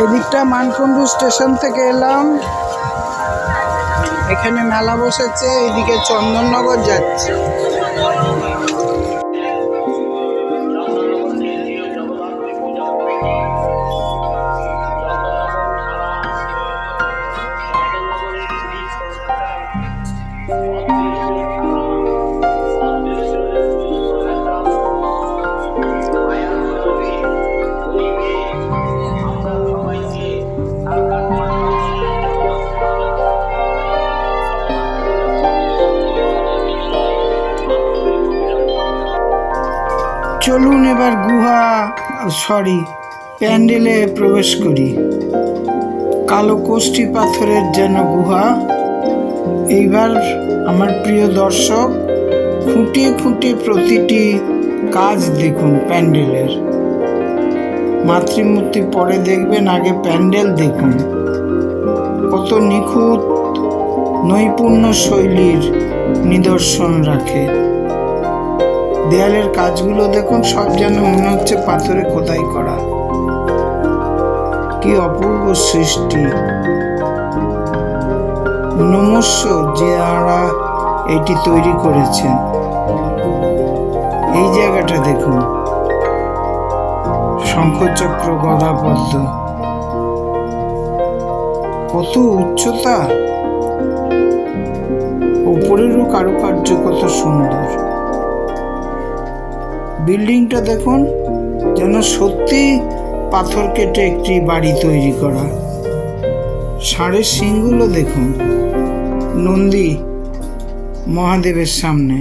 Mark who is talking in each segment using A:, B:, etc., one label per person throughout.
A: এই দিকটা মানকুণ্ডু স্টেশন থেকে এলাম। এখানে মেলা বসেছে এদিকে চন্দননগর যাচ্ছে। চলুন এবার গুহা সরি প্যান্ডেলে প্রবেশ করি। কালো কোষ্ঠী পাথরের যেন গুহা। এইবার আমার প্রিয় দর্শক খুঁটিয়ে খুঁটিয়ে প্রতিটি কাজ দেখুন প্যান্ডেলের। মাতৃমূর্তি পরে দেখবেন, আগে প্যান্ডেল দেখুন। কত নিখুঁত নৈপুণ্য শৈলীর নিদর্শন রাখে। দেয়ালের কাজগুলো দেখুন, সব যেন মনে হচ্ছে পাথরে খোদাই করা। কি অপূর্ব সৃষ্টি। নমস্য যারা এটি তৈরি করেছেন এই জায়গাটা দেখুন। শঙ্খচক্র গদা পদ্ম কত উচ্চতা। ওপরেরও কারুকার্য কত সুন্দর। বিল্ডিংটা দেখুন, যেন সত্যি পাথর কেটে একটি বাড়ি তৈরি করা। ষাঁড়ের শিংগুলো দেখুন, নন্দী মহাদেবের সামনে।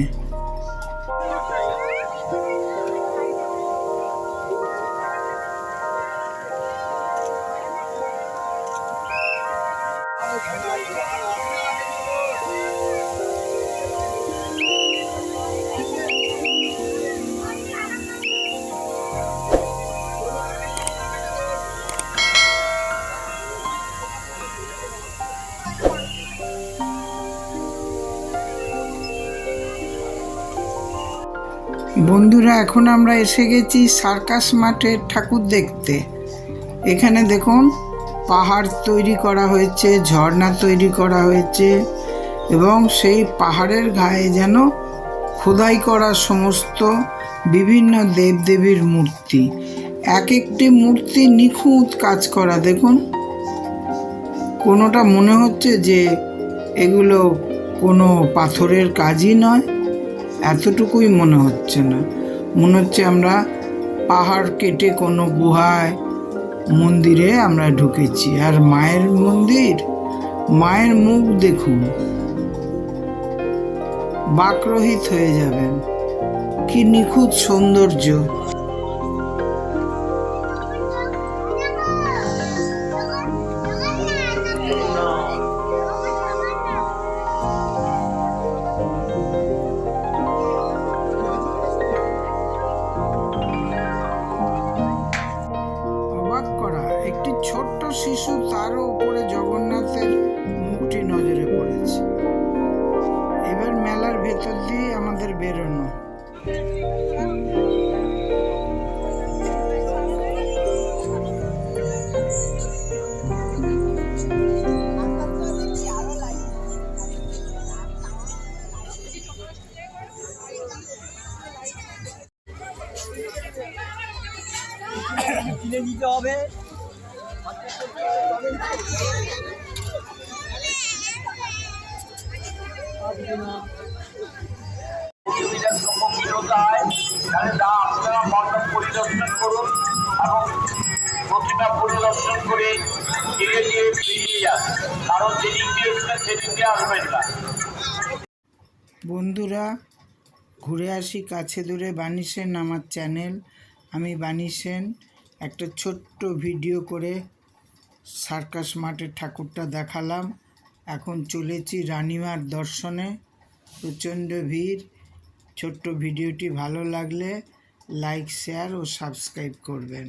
A: বন্ধুরা, এখন আমরা এসে গেছি সার্কাস মাঠের ঠাকুর দেখতে। এখানে দেখুন, পাহাড় তৈরি করা হয়েছে, ঝর্ণা তৈরি করা হয়েছে, এবং সেই পাহাড়ের গায়ে যেন খোদাই করা সমস্ত বিভিন্ন দেবদেবীর মূর্তি। এক একটি মূর্তি নিখুঁত কাজ করা, দেখুন। কোনোটা মনে হচ্ছে যে এগুলো কোনো পাথরের কাজই নয় এতটুকুই মনে হচ্ছে না। মনে হচ্ছে আমরা পাহাড় কেটে কোনো গুহায়, মন্দিরে আমরা ঢুকেছি। আর মায়ের মন্দির? মায়ের মুখ দেখুন। বাকরহিত হয়ে যাবেন। কি নিখুঁত সৌন্দর্য। উপরে জগন্নাথের মুখটি নজরে পড়েছে। এবার মেলার ভেতর দিয়ে আমাদের বেরোনো।
B: কিনে নিতে হবে।
A: বন্ধুরা, ঘুরে আসি কাছে দূরে বানিসেন সেন আমার চ্যানেল। আমি বানিসেন একটা ছোট্ট ভিডিও করে সার্কাস মাঠে ঠাকুরটা দেখালাম। এখন চলেছি রানিমার দর্শনে। প্রচণ্ড ভিড়। ছোট্ট ভিডিওটি ভালো লাগলে লাইক, শেয়ার ও সাবস্ক্রাইব করবেন।